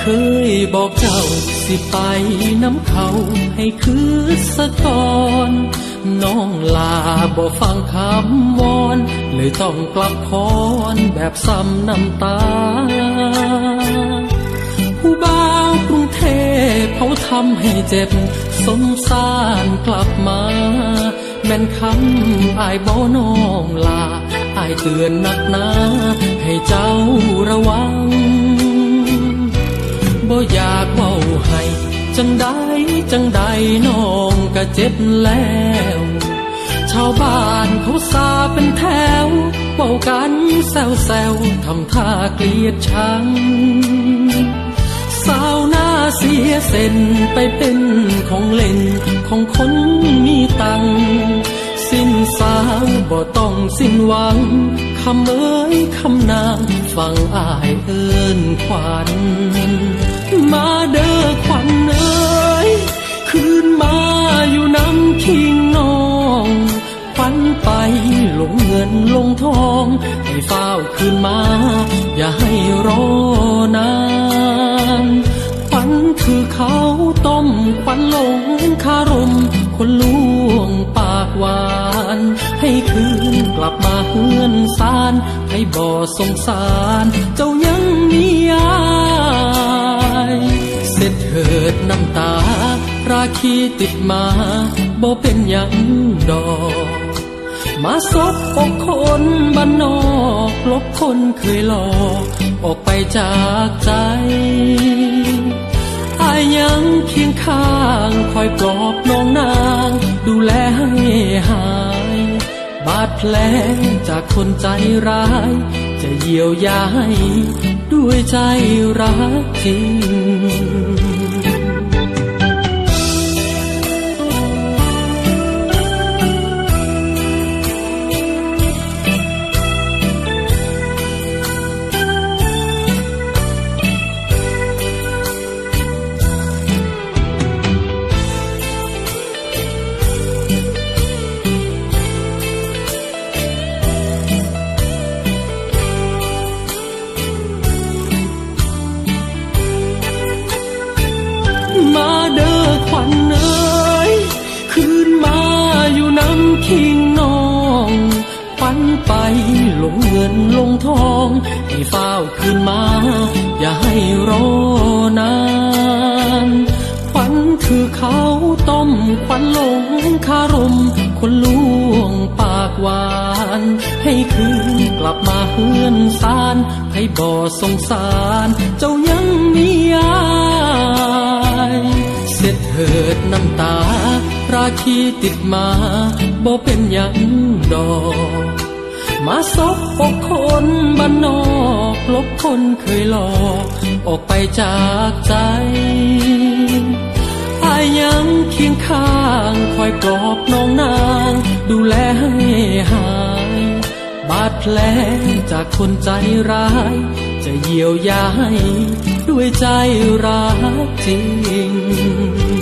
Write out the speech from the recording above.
เคยบอกเจ้าสิไปน้ำเขาให้คือสะกอนน้องลาบ่ฟังคำวอนเลยต้องกลับพรแบบซ้ำน้ำตา ผู้บ่าวกรุงเทพเขาทำให้เจ็บ สมสารกลับมา แม่นคำอายบ่น้องลาอายเตือนนักหนาให้เจ้าระวัง อยากเว้าให้จังใดจังใดน้องก็เจ็บแล้ว ชาวบ้านเขาซาเป็นแถวเว้ากันแซวแซวทำท่าเกลียดชังสาวหน้าเสียเส้นไปเป็นของเล่นของคนมีตังสิ้นสาวบ่ต้องสิ้นหวังคำเอ้ยคำนางฟังอายเอิ้นขวัญ มาเด้อขวัญเอ้ยคืนมาอยู่น้ำคิงน้องฝันไปหลงเงินลงทองให้เฝ้าคืนมา อย่าให้รอนานขวัญคือเขาต้มขวัญหลงคารม คนลวงปากหวาน ให้คืนกลับมาเฮือนสารให้บ่อสงสาร เจ้ายังมีอาย ดน้ำตา ราคีติดมาบ่เป็นหยังดอก มาซบอกคนบ้านนอกลบคนเคยหลอกออกไปจากใจอายยังเคียงข้างคอยปลอบน้องนาง ดูแลให้หาย บาดแผลจากคนใจร้าย จะเยียวยาให้ด้วยใจรักจริง คิงน้องฝันไปหลงเงินลงทองให้เฝ้าคืนมา อย่าให้รอนานขวัญคือเขาต้มขวัญหลงคารม คนลวงปากหวาน ให้คืนกลับมาเฮือนสารให้บ่อสงสาร เจ้ายังมีอายเสร็จเถิดน้ำตา ราคีติดมา บ่เป็นหยังดอก มาซบอกคนบ้านนอกลบคนเคยหลอก ออกไปจากใจอายยังเคียงข้างคอยปลอบน้องนาง ดูแลให้หาย บาดแผลจากคนใจร้าย จะเยียวยาให้ด้วยใจรักจริง